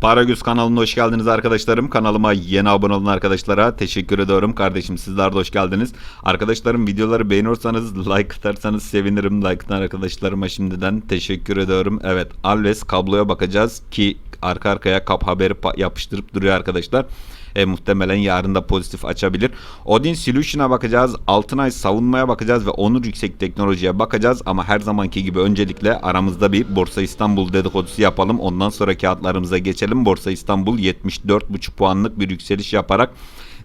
Paragöz kanalına hoş geldiniz arkadaşlarım. Kanalıma yeni abone olan arkadaşlara teşekkür ediyorum. Kardeşim sizler de hoş geldiniz. Arkadaşlarım videoları beğeniyorsanız like atarsanız sevinirim. Like atan arkadaşlarıma şimdiden teşekkür ediyorum. Evet Alves kabloya bakacağız ki arka arkaya kap haberi yapıştırıp duruyor arkadaşlar. E, muhtemelen yarın da pozitif açabilir. Odin Solution'a bakacağız. Altınay savunmaya bakacağız ve Onur Yüksek Teknoloji'ye bakacağız. Ama her zamanki gibi öncelikle aramızda bir Borsa İstanbul dedikodusu yapalım. Ondan sonra kağıtlarımıza geçelim. Borsa İstanbul 74,5 puanlık bir yükseliş yaparak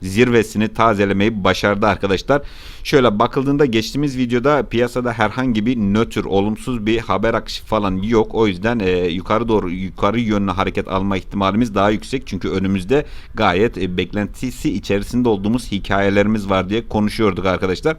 zirvesini tazelemeyi başardı arkadaşlar. Şöyle bakıldığında geçtiğimiz videoda piyasada herhangi bir nötr, olumsuz bir haber akışı falan yok. O yüzden e, yukarı doğru yukarı yönlü hareket alma ihtimalimiz daha yüksek. Çünkü önümüzde gayet e, beklentisi içerisinde olduğumuz hikayelerimiz var diye konuşuyorduk arkadaşlar.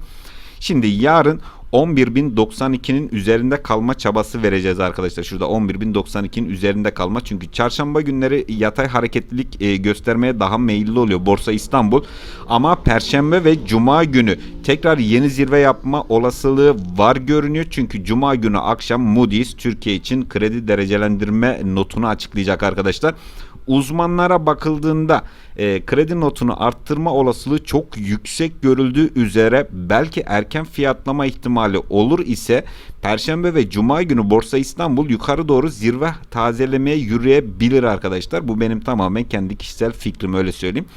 Şimdi yarın 11.092'nin üzerinde kalma çabası vereceğiz arkadaşlar. Şurada 11.092'nin üzerinde kalma. Çünkü çarşamba günleri yatay hareketlilik e, göstermeye daha meyilli oluyor Borsa İstanbul. Ama perşembe ve cuma günü tekrar yeni zirve yapma olasılığı var görünüyor. Çünkü cuma günü akşam Moody's Türkiye için kredi derecelendirme notunu açıklayacak arkadaşlar uzmanlara bakıldığında e, kredi notunu arttırma olasılığı çok yüksek görüldüğü üzere belki erken fiyatlama ihtimali olur ise Perşembe ve Cuma günü Borsa İstanbul yukarı doğru zirve tazelemeye yürüyebilir arkadaşlar. Bu benim tamamen kendi kişisel fikrim öyle söyleyeyim.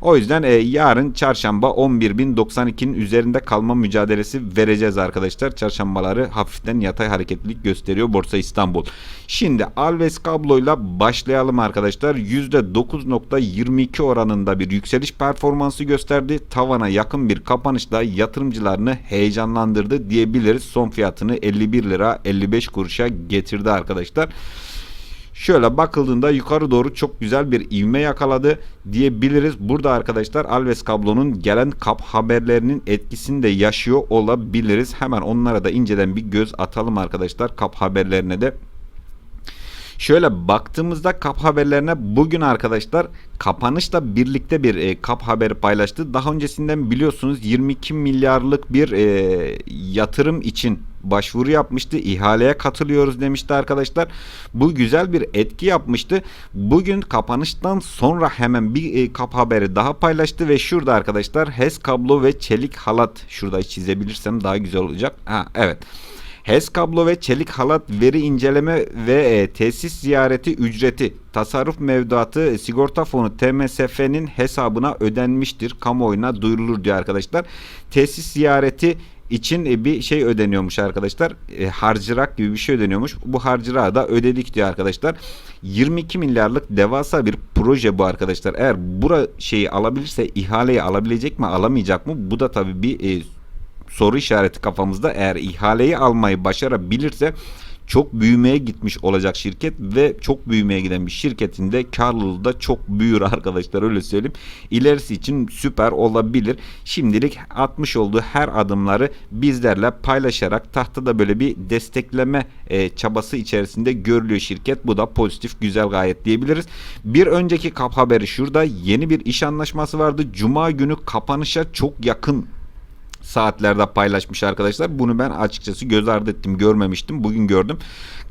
O yüzden e, yarın çarşamba 11.092'nin üzerinde kalma mücadelesi vereceğiz arkadaşlar. Çarşambaları hafiften yatay hareketlilik gösteriyor Borsa İstanbul. Şimdi Alves kabloyla başlayalım arkadaşlar. %9.22 oranında bir yükseliş performansı gösterdi. Tavana yakın bir kapanışla yatırımcılarını heyecanlandırdı diyebiliriz. Son fiyatını 51 lira 55 kuruşa getirdi arkadaşlar. Şöyle bakıldığında yukarı doğru çok güzel bir ivme yakaladı diyebiliriz. Burada arkadaşlar Alves kablonun gelen kap haberlerinin etkisini de yaşıyor olabiliriz. Hemen onlara da inceden bir göz atalım arkadaşlar kap haberlerine de. Şöyle baktığımızda kap haberlerine bugün arkadaşlar kapanışla birlikte bir e, kap haberi paylaştı. Daha öncesinden biliyorsunuz 22 milyarlık bir e, yatırım için başvuru yapmıştı. İhaleye katılıyoruz demişti arkadaşlar. Bu güzel bir etki yapmıştı. Bugün kapanıştan sonra hemen bir e, kap haberi daha paylaştı ve şurada arkadaşlar HES kablo ve çelik halat şurada çizebilirsem daha güzel olacak. Ha evet. HES kablo ve çelik halat veri inceleme ve e, tesis ziyareti ücreti tasarruf mevduatı e, sigorta fonu TMSF'nin hesabına ödenmiştir. Kamuoyuna duyurulur diyor arkadaşlar. Tesis ziyareti için e, bir şey ödeniyormuş arkadaşlar. E, harcırak gibi bir şey ödeniyormuş. Bu harcırağı da ödedik diyor arkadaşlar. 22 milyarlık devasa bir proje bu arkadaşlar. Eğer bura şeyi alabilirse ihaleyi alabilecek mi alamayacak mı? Bu da tabii bir e, soru işareti kafamızda. Eğer ihaleyi almayı başarabilirse çok büyümeye gitmiş olacak şirket ve çok büyümeye giden bir şirketin de karlılığı da çok büyür arkadaşlar öyle söyleyeyim. İlerisi için süper olabilir. Şimdilik atmış olduğu her adımları bizlerle paylaşarak tahtada böyle bir destekleme e, çabası içerisinde görülüyor şirket. Bu da pozitif güzel gayet diyebiliriz. Bir önceki kap haberi şurada yeni bir iş anlaşması vardı. Cuma günü kapanışa çok yakın saatlerde paylaşmış arkadaşlar. Bunu ben açıkçası göz ardı ettim, görmemiştim. Bugün gördüm.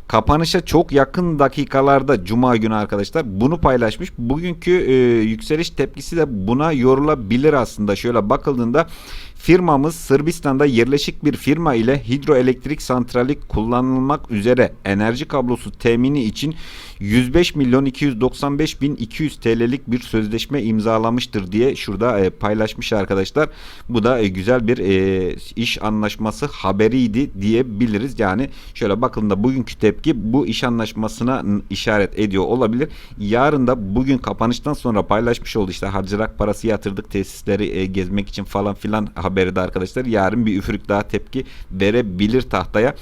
Kapanışa çok yakın dakikalarda Cuma günü arkadaşlar bunu paylaşmış. Bugünkü e, yükseliş tepkisi de buna yorulabilir aslında. Şöyle bakıldığında firmamız Sırbistan'da yerleşik bir firma ile hidroelektrik santrali kullanılmak üzere enerji kablosu temini için 105 milyon 295 bin 200 TL'lik bir sözleşme imzalamıştır diye şurada e, paylaşmış arkadaşlar. Bu da e, güzel bir e, iş anlaşması haberiydi diyebiliriz. Yani şöyle bakıldığında bugünkü tepki bu iş anlaşmasına işaret ediyor olabilir. Yarın da bugün kapanıştan sonra paylaşmış oldu işte harcırak parası yatırdık tesisleri e, gezmek için falan filan haberi de arkadaşlar. Yarın bir üfürük daha tepki verebilir tahtaya.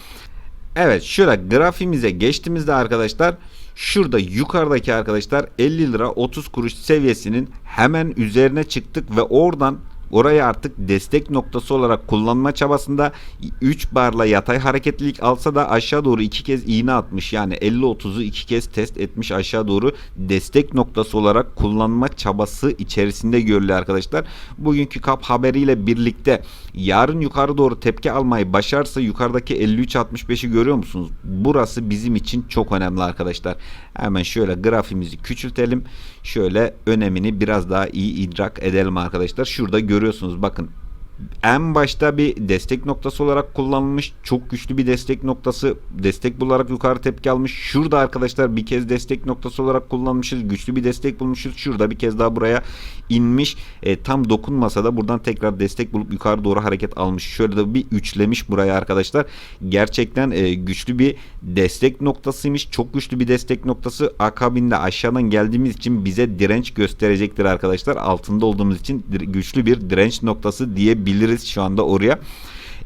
Evet şöyle grafimize geçtiğimizde arkadaşlar şurada yukarıdaki arkadaşlar 50 lira 30 kuruş seviyesinin hemen üzerine çıktık ve oradan orayı artık destek noktası olarak kullanma çabasında 3 barla yatay hareketlilik alsa da aşağı doğru 2 kez iğne atmış. Yani 50-30'u 2 kez test etmiş aşağı doğru destek noktası olarak kullanma çabası içerisinde görülüyor arkadaşlar. Bugünkü kap haberiyle birlikte yarın yukarı doğru tepki almayı başarsa yukarıdaki 53-65'i görüyor musunuz? Burası bizim için çok önemli arkadaşlar. Hemen şöyle grafimizi küçültelim. Şöyle önemini biraz daha iyi idrak edelim arkadaşlar. Şurada görüyorsunuz. Bakın en başta bir destek noktası olarak kullanılmış. Çok güçlü bir destek noktası. Destek bularak yukarı tepki almış. Şurada arkadaşlar bir kez destek noktası olarak kullanmışız. Güçlü bir destek bulmuşuz. Şurada bir kez daha buraya inmiş. E, tam dokunmasa da buradan tekrar destek bulup yukarı doğru hareket almış. Şöyle de bir üçlemiş buraya arkadaşlar. Gerçekten e, güçlü bir destek noktasıymış. Çok güçlü bir destek noktası. Akabinde aşağıdan geldiğimiz için bize direnç gösterecektir arkadaşlar. Altında olduğumuz için güçlü bir direnç noktası diyebiliriz şu anda oraya.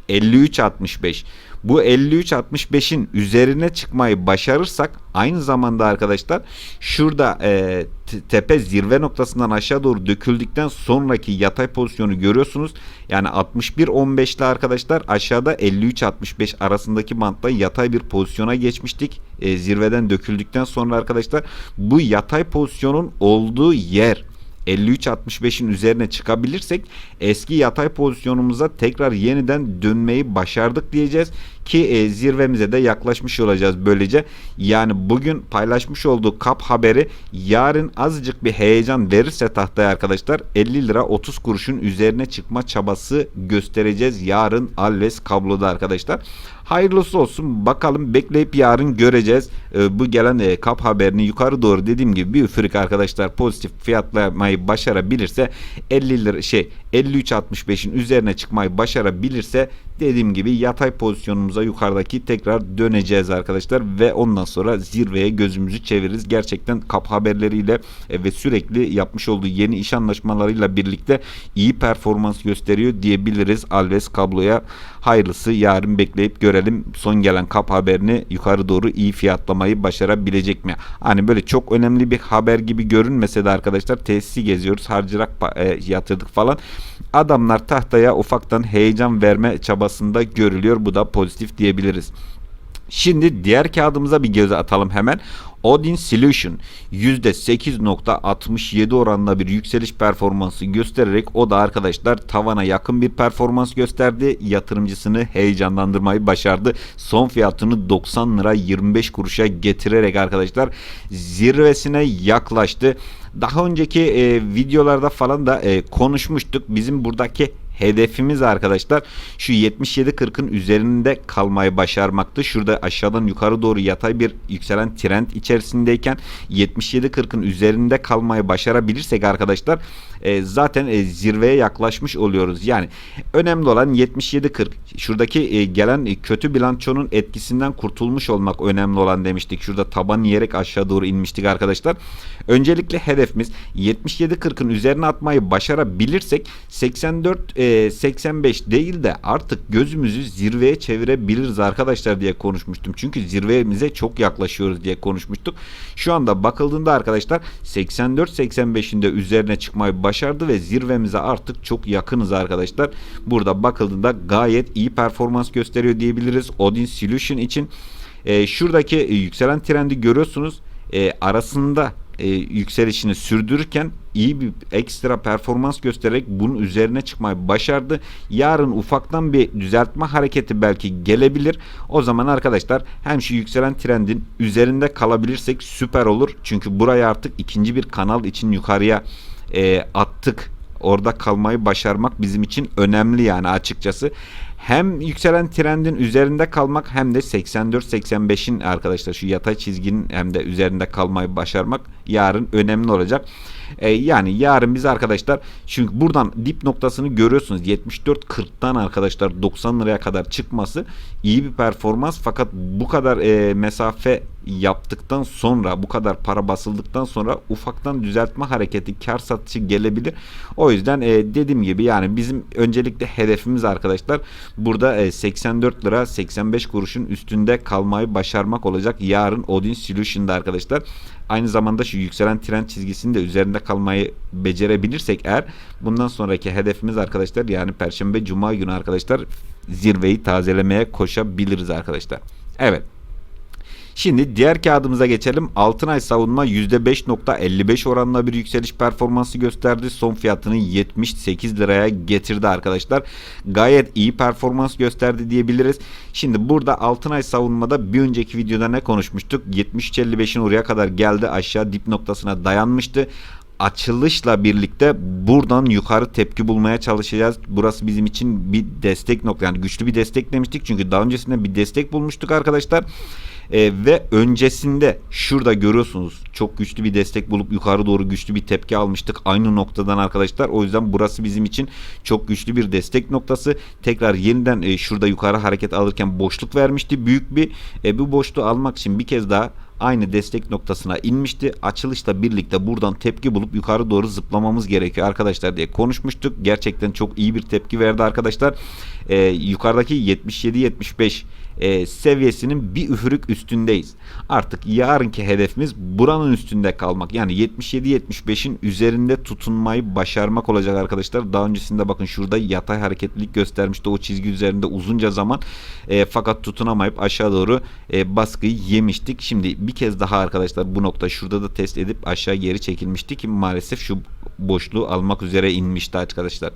53.65 bu 53.65'in üzerine çıkmayı başarırsak aynı zamanda arkadaşlar şurada e, tepe zirve noktasından aşağı doğru döküldükten sonraki yatay pozisyonu görüyorsunuz. Yani 61.15'te arkadaşlar aşağıda 53.65 arasındaki bantta yatay bir pozisyona geçmiştik. E, zirveden döküldükten sonra arkadaşlar bu yatay pozisyonun olduğu yer 53-65'in üzerine çıkabilirsek eski yatay pozisyonumuza tekrar yeniden dönmeyi başardık diyeceğiz ki e, zirvemize de yaklaşmış olacağız böylece. Yani bugün paylaşmış olduğu kap haberi yarın azıcık bir heyecan verirse tahtaya arkadaşlar 50 lira 30 kuruşun üzerine çıkma çabası göstereceğiz yarın Alves kabloda arkadaşlar. Hayırlısı olsun bakalım bekleyip yarın göreceğiz. E, bu gelen e, kap haberini yukarı doğru dediğim gibi bir üfürük arkadaşlar pozitif fiyatlamayı başarabilirse 50 lira şey 53.65'in üzerine çıkmayı başarabilirse dediğim gibi yatay pozisyonumuza yukarıdaki tekrar döneceğiz arkadaşlar ve ondan sonra zirveye gözümüzü çeviririz. Gerçekten kap haberleriyle e, ve sürekli yapmış olduğu yeni iş anlaşmalarıyla birlikte iyi performans gösteriyor diyebiliriz Alves kabloya. Hayırlısı yarın bekleyip görelim son gelen kap haberini yukarı doğru iyi fiyatlamayı başarabilecek mi? Hani böyle çok önemli bir haber gibi görünmese de arkadaşlar tesisi geziyoruz harcırak e, yatırdık falan. Adamlar tahtaya ufaktan heyecan verme çabasında görülüyor. Bu da pozitif diyebiliriz. Şimdi diğer kağıdımıza bir göz atalım hemen. Odin Solution %8.67 oranında bir yükseliş performansı göstererek o da arkadaşlar tavana yakın bir performans gösterdi. Yatırımcısını heyecanlandırmayı başardı. Son fiyatını 90 lira 25 kuruşa getirerek arkadaşlar zirvesine yaklaştı. Daha önceki e, videolarda falan da e, konuşmuştuk. Bizim buradaki hedefimiz arkadaşlar şu 77.40'ın üzerinde kalmayı başarmaktı. Şurada aşağıdan yukarı doğru yatay bir yükselen trend içerisindeyken 77.40'ın üzerinde kalmayı başarabilirsek arkadaşlar e, zaten e, zirveye yaklaşmış oluyoruz. Yani önemli olan 77.40 şuradaki e, gelen e, kötü bilançonun etkisinden kurtulmuş olmak önemli olan demiştik. Şurada taban yiyerek aşağı doğru inmiştik arkadaşlar. Öncelikle hedefimiz 77.40'ın üzerine atmayı başarabilirsek 84 e, 85 değil de artık gözümüzü zirveye çevirebiliriz arkadaşlar diye konuşmuştum. Çünkü zirvemize çok yaklaşıyoruz diye konuşmuştuk. Şu anda bakıldığında arkadaşlar 84-85'in de üzerine çıkmayı başardı ve zirvemize artık çok yakınız arkadaşlar. Burada bakıldığında gayet iyi performans gösteriyor diyebiliriz. Odin Solution için e, şuradaki yükselen trendi görüyorsunuz. E, arasında e, yükselişini sürdürürken iyi bir ekstra performans göstererek bunun üzerine çıkmayı başardı. Yarın ufaktan bir düzeltme hareketi belki gelebilir. O zaman arkadaşlar hem şu yükselen trendin üzerinde kalabilirsek süper olur. Çünkü buraya artık ikinci bir kanal için yukarıya e, attık. Orada kalmayı başarmak bizim için önemli yani açıkçası. Hem yükselen trendin üzerinde kalmak hem de 84-85'in arkadaşlar şu yatay çizginin hem de üzerinde kalmayı başarmak yarın önemli olacak. E, yani yarın biz arkadaşlar çünkü buradan dip noktasını görüyorsunuz 74-40'tan arkadaşlar 90 liraya kadar çıkması iyi bir performans fakat bu kadar e, mesafe yaptıktan sonra bu kadar para basıldıktan sonra ufaktan düzeltme hareketi kar satışı gelebilir. O yüzden e, dediğim gibi yani bizim öncelikle hedefimiz arkadaşlar Burada e, 84 lira 85 kuruşun üstünde kalmayı başarmak olacak yarın Odin Solution'da arkadaşlar. Aynı zamanda şu yükselen trend çizgisinin de üzerinde kalmayı becerebilirsek eğer bundan sonraki hedefimiz arkadaşlar yani perşembe cuma günü arkadaşlar zirveyi tazelemeye koşabiliriz arkadaşlar. Evet. Şimdi diğer kağıdımıza geçelim. Altınay savunma %5.55 oranla bir yükseliş performansı gösterdi. Son fiyatını 78 liraya getirdi arkadaşlar. Gayet iyi performans gösterdi diyebiliriz. Şimdi burada Altınay savunmada bir önceki videoda ne konuşmuştuk? 73.55'in oraya kadar geldi. Aşağı dip noktasına dayanmıştı açılışla birlikte buradan yukarı tepki bulmaya çalışacağız. Burası bizim için bir destek nokta yani güçlü bir destek demiştik. Çünkü daha öncesinde bir destek bulmuştuk arkadaşlar. Ee, ve öncesinde şurada görüyorsunuz çok güçlü bir destek bulup yukarı doğru güçlü bir tepki almıştık aynı noktadan arkadaşlar. O yüzden burası bizim için çok güçlü bir destek noktası. Tekrar yeniden e, şurada yukarı hareket alırken boşluk vermişti. Büyük bir e, bu boşluğu almak için bir kez daha aynı destek noktasına inmişti. Açılışla birlikte buradan tepki bulup yukarı doğru zıplamamız gerekiyor arkadaşlar diye konuşmuştuk. Gerçekten çok iyi bir tepki verdi arkadaşlar. Ee, yukarıdaki 77-75 e, seviyesinin bir üfürük üstündeyiz. Artık yarınki hedefimiz buranın üstünde kalmak. Yani 77-75'in üzerinde tutunmayı başarmak olacak arkadaşlar. Daha öncesinde bakın şurada yatay hareketlilik göstermişti o çizgi üzerinde uzunca zaman. E, fakat tutunamayıp aşağı doğru e, baskıyı yemiştik. Şimdi bir kez daha arkadaşlar bu nokta şurada da test edip aşağı geri çekilmişti ki maalesef şu boşluğu almak üzere inmişti arkadaşlar.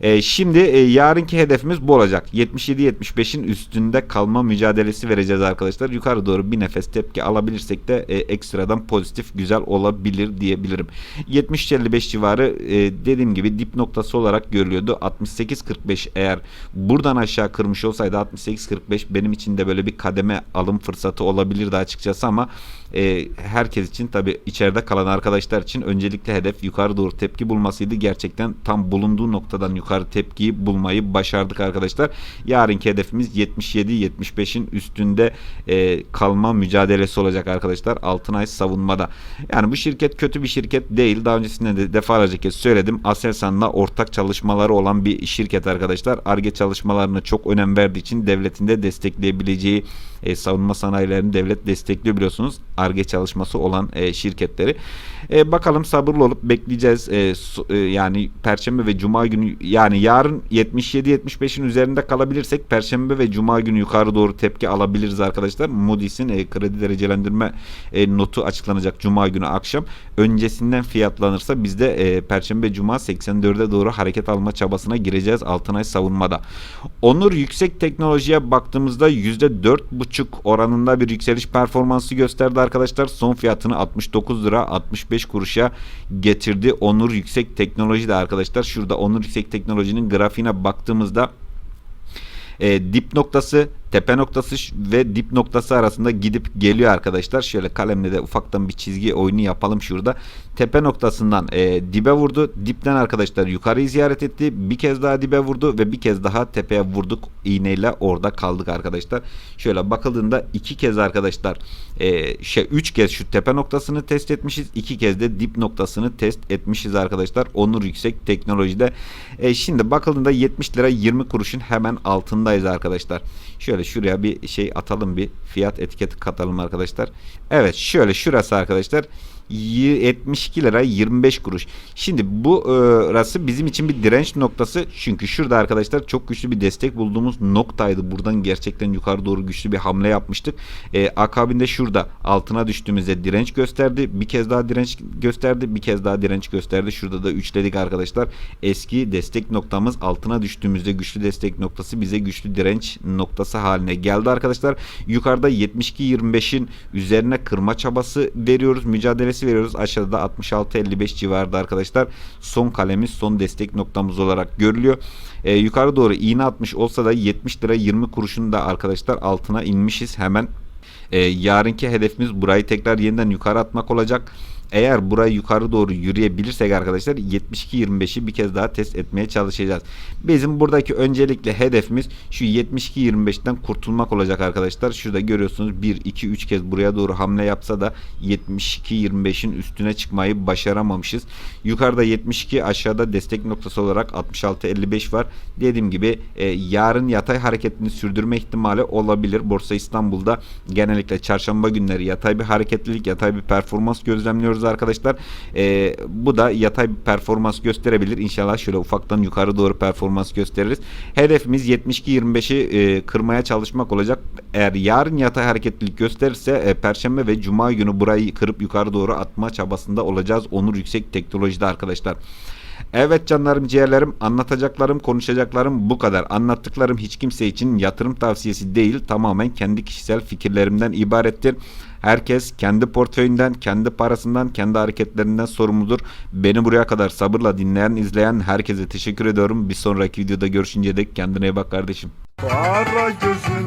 E, şimdi e, yarınki hedefimiz bu olacak. 77-75'in üstünde kalma mücadelesi vereceğiz arkadaşlar. Yukarı doğru bir nefes tepki alabilirsek de e, ekstradan pozitif güzel olabilir diyebilirim. 70-55 civarı e, dediğim gibi dip noktası olarak görülüyordu. 68-45 eğer buradan aşağı kırmış olsaydı 68-45 benim için de böyle bir kademe alım fırsatı olabilirdi açıkçası ama e, herkes için tabi içeride kalan arkadaşlar için öncelikle hedef yukarı doğru tepki bulmasıydı. Gerçekten tam bulunduğu noktadan yukarı tepkiyi bulmayı başardık arkadaşlar. Yarınki hedefimiz 77-75'in üstünde e, kalma mücadelesi olacak arkadaşlar. Altınay savunmada. Yani bu şirket kötü bir şirket değil. Daha öncesinde de defalarca kez söyledim. Aselsan'la ortak çalışmaları olan bir şirket arkadaşlar. ARGE çalışmalarına çok önem verdiği için devletin de destekleyebileceği e, savunma sanayilerini devlet destekliyor biliyorsunuz. ARGE çalışması olan e, şirketleri. E, bakalım sabırlı olup bekleyeceğiz. E, so, e, yani Perşembe ve Cuma günü yani yarın 77-75'in üzerinde kalabilirsek Perşembe ve Cuma günü yukarı doğru tepki alabiliriz arkadaşlar. Moody's'in e, kredi derecelendirme e, notu açıklanacak Cuma günü akşam. Öncesinden fiyatlanırsa biz de e, Perşembe Cuma 84'e doğru hareket alma çabasına gireceğiz Altınay savunmada. Onur yüksek teknolojiye baktığımızda %4,5 oranında bir yükseliş performansı gösterdi arkadaşlar. Son fiyatını 69 lira 65 kuruşa getirdi. Onur yüksek teknoloji de arkadaşlar. Şurada Onur yüksek teknolojinin grafiğine baktığımızda e, dip noktası tepe noktası ve dip noktası arasında gidip geliyor arkadaşlar. Şöyle kalemle de ufaktan bir çizgi oyunu yapalım şurada. Tepe noktasından e, dibe vurdu. Dipten arkadaşlar yukarıyı ziyaret etti. Bir kez daha dibe vurdu ve bir kez daha tepeye vurduk. iğneyle orada kaldık arkadaşlar. Şöyle bakıldığında iki kez arkadaşlar e, şey üç kez şu tepe noktasını test etmişiz. iki kez de dip noktasını test etmişiz arkadaşlar. Onur yüksek teknolojide. E, şimdi bakıldığında 70 lira 20 kuruşun hemen altındayız arkadaşlar. Şöyle şuraya bir şey atalım bir fiyat etiketi katalım arkadaşlar. Evet şöyle şurası arkadaşlar 72 lira 25 kuruş. Şimdi bu e, rası bizim için bir direnç noktası. Çünkü şurada arkadaşlar çok güçlü bir destek bulduğumuz noktaydı. Buradan gerçekten yukarı doğru güçlü bir hamle yapmıştık. E, akabinde şurada altına düştüğümüzde direnç gösterdi. Bir kez daha direnç gösterdi. Bir kez daha direnç gösterdi. Şurada da üçledik arkadaşlar. Eski destek noktamız altına düştüğümüzde güçlü destek noktası bize güçlü direnç noktası haline geldi arkadaşlar. Yukarıda 72-25'in üzerine kırma çabası veriyoruz. Mücadele adresi veriyoruz. Aşağıda da 66-55 civarında arkadaşlar. Son kalemiz son destek noktamız olarak görülüyor. Ee, yukarı doğru iğne atmış olsa da 70 lira 20 kuruşun da arkadaşlar altına inmişiz hemen. Ee, yarınki hedefimiz burayı tekrar yeniden yukarı atmak olacak. Eğer burayı yukarı doğru yürüyebilirsek arkadaşlar 72-25'i bir kez daha test etmeye çalışacağız. Bizim buradaki öncelikle hedefimiz şu 72-25'ten kurtulmak olacak arkadaşlar. Şurada görüyorsunuz 1, 2, 3 kez buraya doğru hamle yapsa da 72-25'in üstüne çıkmayı başaramamışız. Yukarıda 72 aşağıda destek noktası olarak 66-55 var. Dediğim gibi e, yarın yatay hareketini sürdürme ihtimali olabilir. Borsa İstanbul'da genellikle çarşamba günleri yatay bir hareketlilik, yatay bir performans gözlemliyoruz arkadaşlar. E, bu da yatay performans gösterebilir. İnşallah şöyle ufaktan yukarı doğru performans gösteririz. Hedefimiz 72-25'i e, kırmaya çalışmak olacak. Eğer yarın yatay hareketlilik gösterirse e, Perşembe ve Cuma günü burayı kırıp yukarı doğru atma çabasında olacağız. Onur Yüksek Teknoloji'de arkadaşlar. Evet canlarım ciğerlerim anlatacaklarım konuşacaklarım bu kadar. Anlattıklarım hiç kimse için yatırım tavsiyesi değil tamamen kendi kişisel fikirlerimden ibarettir. Herkes kendi portföyünden, kendi parasından, kendi hareketlerinden sorumludur. Beni buraya kadar sabırla dinleyen, izleyen herkese teşekkür ediyorum. Bir sonraki videoda görüşünce dek kendine iyi bak kardeşim. Para gözün